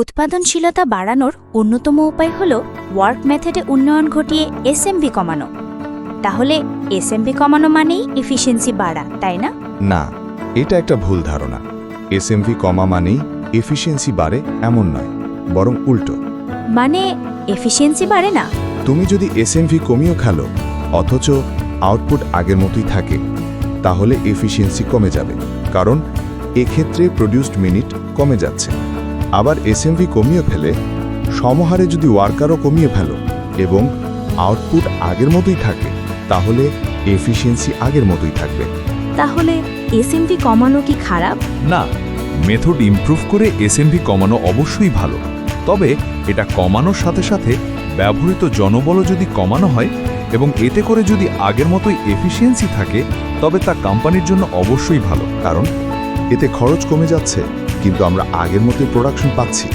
উৎপাদনশীলতা বাড়ানোর অন্যতম উপায় হল ওয়ার্ক মেথডে উন্নয়ন ঘটিয়ে এসএমভি কমানো। তাহলে এসএমভি কমানো মানেই এফিসিয়েন্সি বাড়া তাই না? না এটা একটা ভুল ধারণা। এসএমভি কমা মানেই এফিসিয়েন্সি বাড়ে এমন নয় বরং উল্টো। মানে এফিসিয়েন্সি বাড়ে না? তুমি যদি এসএমভি কমিয়েও খেলো অথচ আউটপুট আগের মতোই থাকে তাহলে এফিসিয়েন্সি কমে যাবে কারণ এক্ষেত্রে প্রডিউসড মিনিট কমে যাচ্ছে। আবার এসএমভি কমিয়ে ফেলে সমহারে যদি ওয়ার্কারও কমিয়ে ফেলো এবং আউটপুট আগের মতোই থাকে তাহলে এফিসিয়েন্সি আগের মতোই থাকবে। তাহলে এসএমভি কমানো কি খারাপ? না মেথড ইমপ্রুভ করে এসএমভি কমানো অবশ্যই ভালো। তবে এটা কমানোর সাথে সাথে ব্যবহৃত জনবলও যদি কমানো হয় এবং এতে করে যদি আগের মতোই এফিসিয়েন্সি থাকে তবে তা কোম্পানির জন্য অবশ্যই ভালো কারণ এতে খরচ কমে যাচ্ছে। কিন্তু আমরা আগের মতোই প্রোডাকশন পাচ্ছি।